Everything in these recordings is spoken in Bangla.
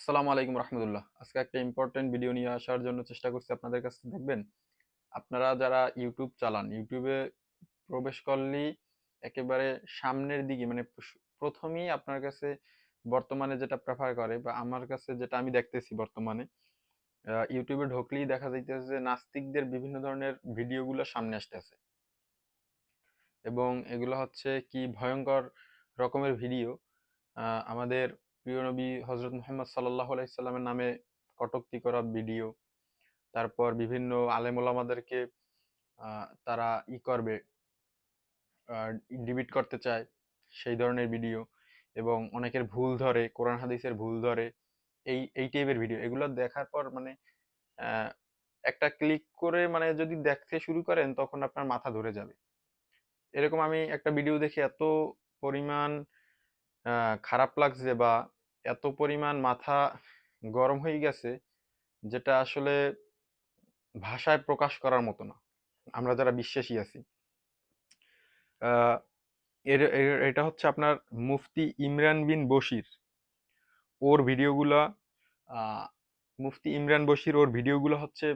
আসসালামু আলাইকুম রহমতুল্লাহ। আজকে একটা ইম্পর্টেন্ট ভিডিও নিয়ে আসার জন্য চেষ্টা করছি আপনাদের কাছে দেখবেন? আপনারা যারা ইউটিউব চালান ইউটিউবে প্রবেশ করলেই একেবারে সামনের দিকে মানে প্রথমেই আপনার কাছে বর্তমানে যেটা প্রেফার করে বা আমার কাছে যেটা আমি দেখতেছি বর্তমানে ইউটিউবে ঢুকলেই দেখা যাইতেছে যে নাস্তিকদের বিভিন্ন ধরনের ভিডিওগুলো সামনে আসতেছে। এবং এগুলো হচ্ছে কি ভয়ঙ্কর রকমের ভিডিও আমাদের প্রিয় নবী হজরত মোহাম্মদ সাল্লাহ আলাইসাল্লামের নামে কটূক্তি করা ভিডিও তারপর বিভিন্ন আলেম ওলামাদেরকে আহ, তারা ই করবে ডিবিট করতে চায় সেই ধরনের ভিডিও এবং অনেকের ভুল ধরে কোরআন হাদিসের ভুল ধরে এই এই টাইপের ভিডিও। এগুলো দেখার পর মানে একটা ক্লিক করে মানে যদি দেখতে শুরু করেন তখন আপনার মাথা ধরে যাবে। এরকম আমি একটা ভিডিও দেখে এত পরিমাণ খারাপ লাগছে বা এত পরিমাণ মাথা গরম হয়ে গেছে যেটা আসলে ভাষায় প্রকাশ করার মতো না। আমরা যারা বিশ্বাসী আছি। এর এটা হচ্ছে আপনার মুফতি ইমরান বিন বশির। ওর ভিডিওগুলা মুফতি ইমরান বশির ওর ভিডিওগুলো হচ্ছে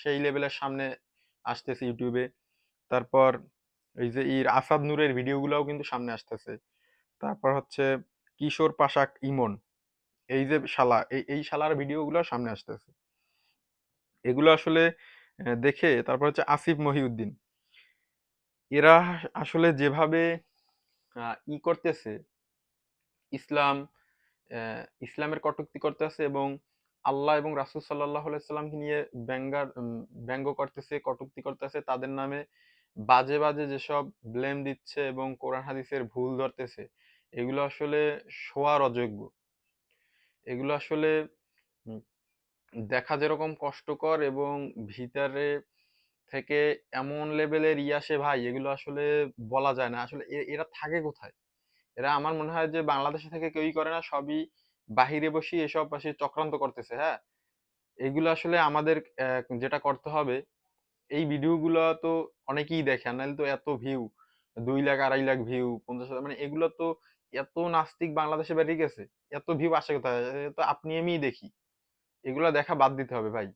সেই লেভেলের সামনে আসতেছে ইউটিউবে। তারপর এই যে ইর আসাদ নূরের ভিডিওগুলোও কিন্তু সামনে আসতেছে। তারপর হচ্ছে কিশোর পাশাক ইমন। এই যে শালা, এই এই শালার ভিডিওগুলো সামনে আসতেছে। এগুলো আসলে দেখে তারপর হচ্ছে আসিফ মহিউদ্দিন। এরা আসলে যেভাবে ই করতেছে, ইসলাম ইসলামের কটুক্তি করতেছে এবং আল্লাহ এবং রাসূল আলাইহি সাল্লামকে নিয়ে ব্যঙ্গার ব্যঙ্গ করতেছে, কটুক্তি করতেছে, তাদের নামে বাজে বাজে যেসব ব্লেম দিচ্ছে এবং কোরআন হাদিসের ভুল ধরতেছে, এগুলো আসলে শোয়ার অযোগ্য। এগুলো আসলে দেখা যেরকম কষ্টকর এবং ভিতরে থেকে এমন লেভেলের ই আসে ভাই, এগুলো আসলে বলা যায় না। আসলে এরা থাকে কোথায়? এরা আমার মনে হয় যে বাংলাদেশে থেকে কেউই করে না, সবই বাহিরে বসে এসব পাশে চক্রান্ত করতেছে হ্যাঁ? এগুলো আসলে আমাদের যেটা করতে হবে, এই ভিডিওগুলো তো অনেকেই দেখে নাহলে তো এত ভিউ দুই লাখ, আড়াই লাখ ভিউ পঞ্চাশ মানে এগুলো তো এত নাস্তিক বাংলাদেশে বেরিয়ে গেছে, এত ভিউ আসে কোথায়? তো আপনি আমিই দেখি। এগুলো দেখা বাদ দিতে হবে ভাই।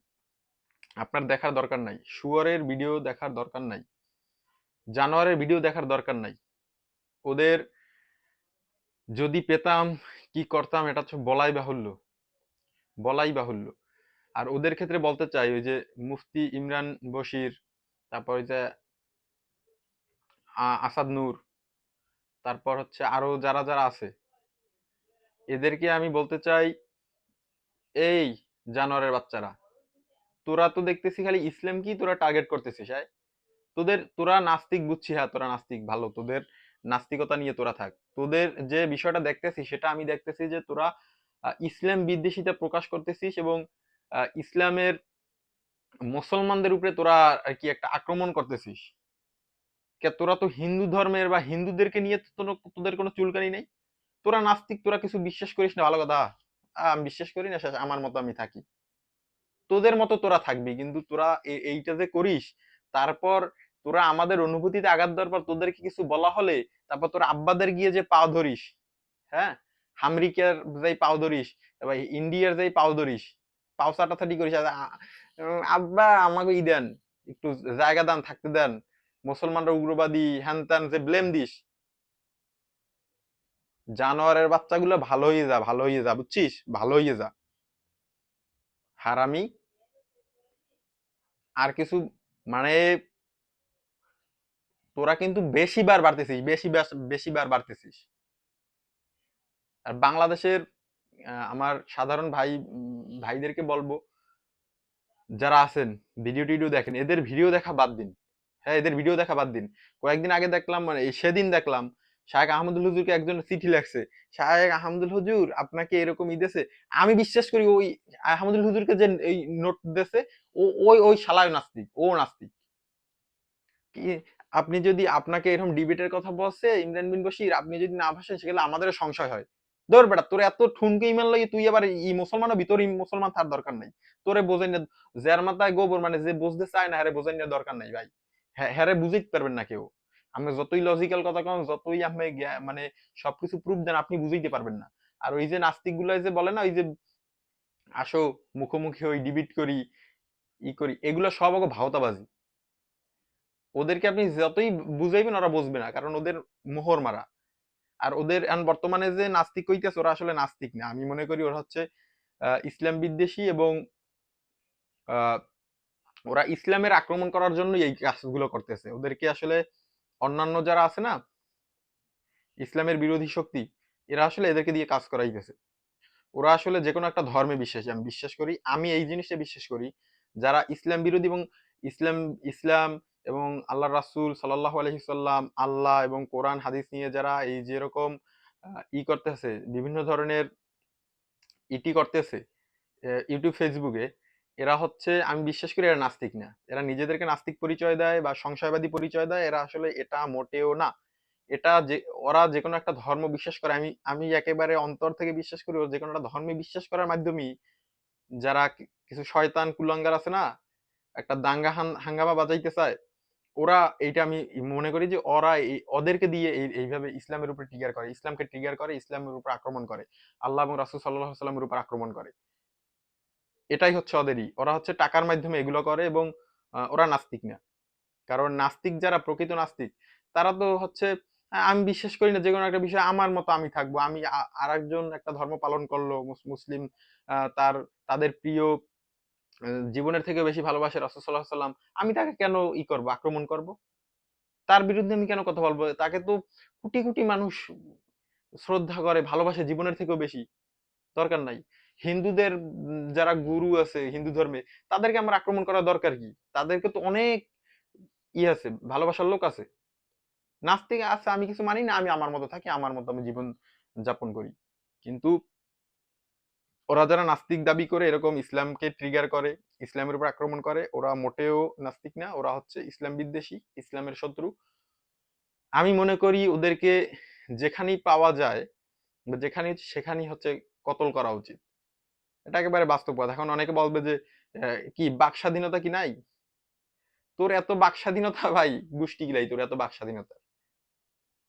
আপনার দেখার দরকার নাই। শুয়ারের ভিডিও দেখার দরকার নাই। জানোয়ারের ভিডিও দেখার দরকার নাই। ওদের যদি পেতাম, কি করতাম, এটা হচ্ছে বলাই বাহুল্য। বলাই বাহুল্য। আর ওদের ক্ষেত্রে বলতে চাই, ওই যে মুফতি ইমরান বশির, তারপর ওই যে আসাদ নূর তারপর হচ্ছে আরও যারা যারা আছে, এদেরকে আমি বলতে চাই, এই জানোয়ারের বাচ্চারা, তোরা তো দেখতেছি খালি ইসলাম কি তোরা টার্গেট করতেছিস হ্যাঁ? তোদের, তোরা নাস্তিক বুঝছি হ্যাঁ তোরা নাস্তিক, ভালো, তোদের নাস্তিকতা নিয়ে তোরা থাক। তোদের যে বিষয়টা দেখতেছিস সেটা আমি দেখতেছি যে তোরা ইসলাম বিদ্বেষিতা প্রকাশ করতেছিস এবং ইসলামের মুসলমানদের উপরে তোরা আর কি একটা আক্রমণ করতেছিস। কে তোরা তো হিন্দু ধর্মের বা হিন্দুদেরকে নিয়ে তো তোদের কোনো চুলকানি নেই। তোরা নাস্তিক, তোরা কিছু বিশ্বাস করিস না? ভালো কথা। আমি বিশ্বাস করি না আমার মতো আমি থাকি। তোদের মতো তোরা থাকবি, কিন্তু তোরা এইটা যে করিস, তারপর তোরা আমাদের অনুভূতিতে আঘাত দেওয়ার পর তোদেরকে কিছু বলা হলে, তারপর তোরা আব্বাদের গিয়ে যে পাও ধরিস হ্যাঁ? আমেরিকার যাই পাও ধরিস এবার ইন্ডিয়ার যাই পাও ধরিস, পাও চাটাচাটি করিস আব্বা, আমাকে ই দেন, একটু জায়গা দান, থাকতে দেন। মুসলমানরা উগ্রবাদী, হ্যান ত্যান, যে ব্লেম দিস। জানোয়ারের বাচ্চাগুলো ভালো হয়ে যা, ভালো হয়ে যা, বুঝছিস? ভালো হয়ে যা। হারামি। আর কিছু মানে তোরা কিন্তু বেশি বার বাড়তেছিস বেশি বেশি বার বাড়তেছিস। আর বাংলাদেশের আমার সাধারণ ভাই, ভাইদেরকে বলব, যারা আছেন ভিডিও টিডিও দেখেন, এদের ভিডিও দেখা বাদ দিন। হ্যাঁ এদের ভিডিও দেখা বাদ দিন। কয়েকদিন আগে দেখলাম মানে সেদিন দেখলাম শাহেক আহমদুল হুজুরকে একজন চিঠি লেখছে। শাহেক আহমদুল হুজুর, আপনাকে এরকম ই দেছে আমি বিশ্বাস করি ওই আহমদুল হুজুরকে যে এই নোট দেছে ও, ওই ওই শালায় নাস্তিক, ও নাস্তিক। আপনি যদি আপনাকে এরকম ডিবেটের কথা বলছে, ইমরান বিন বশির, আপনি যদি না ভাসেন সেগুলো আমাদের সংশয় হয়। ধর বেটা, তোর এত ঠুনকে ইমান লাগে, তুই আবার ই মুসলমানের ভিতর ই মুসলমান তার দরকার নাই। তোরে বোঝাই না যার মাথায় গোবর মানে যে বুঝতে চায় না হ্যারে বোঝাই দরকার নাই, ভাই। হ্যারে বুঝাইতে পারবেন না কেউ। আমি যতই লজিক্যাল কথা কন যতই আপনি মানে সবকিছু প্রুফ দেন, আপনি বুঝাইতে পারবেন না। আর ওই যে নাস্তিক গুলাই যে বলে না, ওই যে আসো, মুখোমুখি হই ডিবেট করি, ই করি, এগুলো সব আগে ভাওতাবাজি। ওদেরকে আপনি যতই বুঝাইবেন, ওরা বুঝবে না, কারণ ওদের মোহর মারা। আর ওদের, এখন বর্তমানে যে নাস্তিক কইতেছে, ওরা আসলে নাস্তিক না। আমি মনে করি ওরা হচ্ছে ইসলাম বিদ্বেষী এবং ওরা ইসলামের আক্রমণ করার জন্য এই কাজগুলো করতেছে। ওদেরকে আসলে অন্যান্য যারা আছে না, ইসলামের বিরোধী শক্তি, এরা আসলে এদেরকে দিয়ে কাজ করাইতেছে। ওরা আসলে যে কোনো একটা ধর্মে বিশ্বাসী। আমি বিশ্বাস করি, আমি এই জিনিসটা বিশ্বাস করি, যারা ইসলাম বিরোধী এবং ইসলাম ইসলাম এবং আল্লাহ রাসূল সাল্লাহ আলহিসাল্লাম আল্লাহ এবং কোরআন, হাদিস নিয়ে যারা এই যেরকম ই করতেছে, বিভিন্ন ধরনের ইটি করতেছে ইউটিউব, ফেসবুকে এরা হচ্ছে, আমি বিশ্বাস করি এরা নাস্তিক না। এরা নিজেদেরকে নাস্তিক পরিচয় দেয় বা সংশয়বাদী পরিচয় দেয়, এরা আসলে এটা মোটেও না। এটা যে, ওরা যে কোনো একটা ধর্ম বিশ্বাস করে। আমি আমি একেবারে অন্তর থেকে বিশ্বাস করি যে কোনো একটা ধর্মে বিশ্বাস করার মাধ্যমেই যারা কিছু শয়তান কুলাঙ্গার আছে না, একটা দাঙ্গা হাঙ্গামা বাজাইতে চায়, ওরা এইটা আমি মনে করি যে, ওরা এই, ওদেরকে দিয়ে এই, এইভাবে ইসলামের উপর ট্রিগার করে। ইসলামকে ট্রিগার করে, ইসলামের উপর আক্রমণ করে। আল্লাহ এবং রাসূল আলাইহি সাল্লামের উপর আক্রমণ করে। এটাই হচ্ছে ওদেরই। ওরা হচ্ছে টাকার মাধ্যমে এগুলো করে এবং ওরা নাস্তিক না। কারণ নাস্তিক যারা প্রকৃত নাস্তিক, তারা তো হচ্ছে আমি বিশ্বাস করি না যে কোনো একটা বিষয় আমার মতো আমি থাকব। আমি আর একজন একটা ধর্ম পালন করল মুসলিম তার, তাদের প্রিয় জীবনের থেকে বেশি ভালোবাসে রাসূল সাল্লাম। আমি তাকে কেন ই করব, আক্রমণ করব? তার বিরুদ্ধে আমি কেন কথা বলব? তাকে তো কোটি কোটি মানুষ শ্রদ্ধা করে, ভালোবাসে, জীবনের থেকেও বেশি। দরকার নাই। হিন্দুদের যারা গুরু আছে, হিন্দু ধর্মে, তাদেরকে আমার আক্রমণ করা দরকার কি? তাদেরকে তো অনেক ই আছে, ভালোবাসার লোক আছে। নাস্তিক আছে, আমি কিছু মানি না, আমি আমার মতো থাকি, আমার মতো আমি জীবন যাপন করি। কিন্তু ওরা যারা নাস্তিক দাবি করে, এরকম ইসলামকে ট্রিগার করে, ইসলামের উপর আক্রমণ করে, ওরা মোটেও নাস্তিক না, ওরা হচ্ছে ইসলাম বিদ্বেষী, ইসলামের শত্রু। আমি মনে করি ওদেরকে যেখানেই পাওয়া যায়, বা যেখানেই সেখানেই হচ্ছে কতল করা উচিত। এটা একেবারে বাস্তব কথা এখন অনেকে বলবে যে কি বাক স্বাধীনতা কি নাই? তোর এত বাক স্বাধীনতা ভাই, গোষ্ঠী গিলাই তোর এত বাক স্বাধীনতা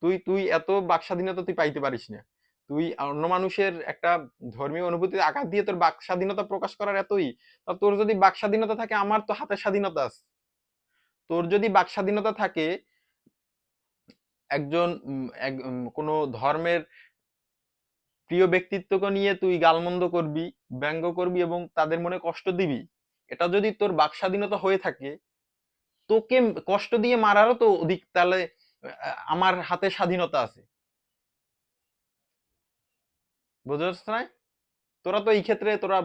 তুই তুই এত বাক স্বাধীনতা তুই পাইতে পারিস না। তুই অন্য মানুষের একটা ধর্মীয় অনুভূতিতে আঘাত দিয়ে তোর বাক স্বাধীনতা প্রকাশ করার এতই, তা তোর যদি বাক স্বাধীনতা থাকে, আমার তো হাতের স্বাধীনতা আছে। তোর যদি বাক স্বাধীনতা থাকে, একজন কোনো ধর্মের প্রিয় ব্যক্তিত্বকে নিয়ে তুই গালমন্দ করবি, ব্যঙ্গ করবি এবং তাদের মনে কষ্ট দিবি, এটা যদি তোর বাক স্বাধীনতা হয়ে থাকে, তোকে কষ্ট দিয়ে মারারও তো অধিক তাহলে আমার হাতে স্বাধীনতা আছে। বুঝতে না? তোরা তো এই ক্ষেত্রে তোরা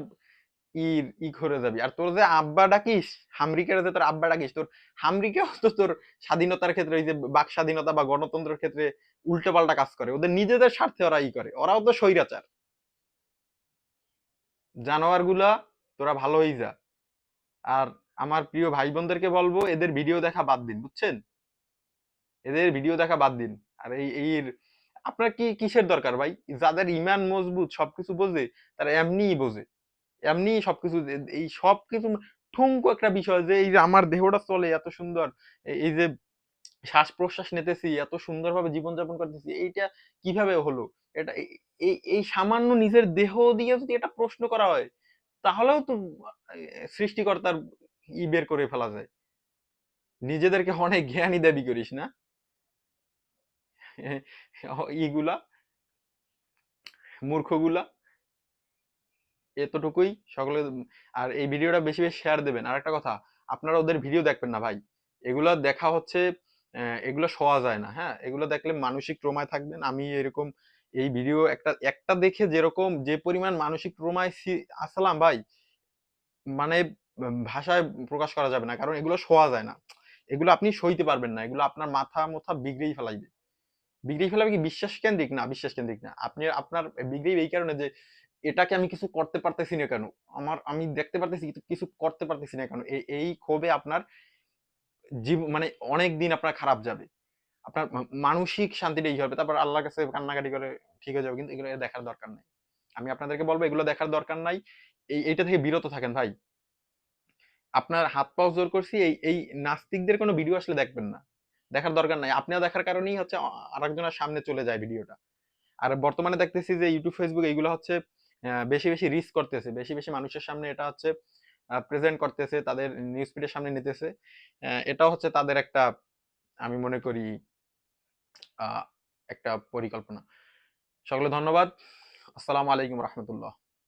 ই ই করে যাবি। আর তোর যে আব্বা ডাকিস, হামরিকের যে তোর আব্বা ডাকিস, তোর হামরিকেও তো তোর স্বাধীনতার ক্ষেত্রে, এই যে বাক স্বাধীনতা বা গণতন্ত্রের ক্ষেত্রে উল্টো পাল্টা কাজ করে। ওদের নিজেদের স্বার্থে ওরা ই করে। ওরাও তো স্বৈরাচার। জানোয়ারগুলা তোরা ভালো হয়ে যা। আর আমার প্রিয় ভাই বোনদেরকে বলব, এদের ভিডিও দেখা বাদ দিন, বুঝছেন? এদের ভিডিও দেখা বাদ দিন। আর এই এই আপনার কি কিসের দরকার ভাই? যাদের ইমান মজবুত, সবকিছু বোঝে, তারা এমনিই বোঝে। এমনি সবকিছু এই সবকিছু ঠুনকো একটা বিষয় যে, এই যে আমার দেহটা চলে এত সুন্দর। এই যে শ্বাস প্রশ্বাস নিতেছি, এত সুন্দরভাবে জীবনযাপন করতেছি, এইটা কীভাবে হলো? এটা এই এই সামান্য নিজের দেহ দিয়ে যদি এটা প্রশ্ন করা হয়, তাহলেও তো সৃষ্টিকর্তার ই বের করে ফেলা যায়। নিজেদেরকে অনেক জ্ঞানী দাবি করিস না? ইগুলা, মূর্খগুলা, এতটুকুই, সকলে, আর এই ভিডিওটা বেশি বেশি শেয়ার দেবেন। আর একটা কথা, আপনারা ওদের ভিডিও দেখবেন না ভাই। এগুলা দেখা হচ্ছে এগুলো শোয়া যায় না হ্যাঁ? এগুলো দেখলে মানসিক ট্রমায় থাকবেন। আমি এরকম এই ভিডিও একটা একটা দেখে যেরকম যে পরিমাণ মানসিক ট্রমায় আসলাম ভাই মানে ভাষায় প্রকাশ করা যাবে না। কারণ এগুলো শোয়া যায় না। এগুলো আপনি সইতে পারবেন না। এগুলো আপনার মাথা মোথা বিগড়েই ফেলাইবে। বিগড়েই ফেলাবে কি বিশ্বাস কেন্দ্রিক? না, বিশ্বাস কেন্দ্রিক না। আপনি, আপনার বিগড়েই এই কারণে যে এটাকে আমি কিছু করতে পারতেছি না কেন? আমার, আমি দেখতে পারতেছি, কিছু করতে পারতেছি না কেন? এই ক্ষোভে আপনার জীব মানে অনেক দিন আপনার খারাপ যাবে। আপনার মানসিক শান্তিটা এই হবে। তারপর আল্লাহর কাছে কান্নাকাটি করে ঠিক হয়ে যাবে, কিন্তু এগুলো দেখার দরকার নাই। আমি আপনাদেরকে বলব, এগুলো দেখার দরকার নাই। এই, এইটা থেকে বিরত থাকেন ভাই। আপনার হাত পাও জোর করছি, এই এই নাস্তিকদের কোনো ভিডিও আসলে দেখবেন না। দেখার দরকার নাই। আপনিও দেখার কারণেই হচ্ছে আরেকজনের সামনে চলে যায় ভিডিওটা। আর বর্তমানে দেখতেছি যে ইউটিউব ফেসবুক এইগুলো হচ্ছে বেশি বেশি রিস্ক করতেছে। বেশি বেশি মানুষের সামনে এটা হচ্ছে প্রেজেন্ট করতেছে, তাদের নিউজ ফিডের সামনে নিতেছে। এটা হচ্ছে তাদের একটা, আমি মনে করি একটা পরিকল্পনা। সকলে ধন্যবাদ। আসসালামু আলাইকুম রহমতুল্লাহ।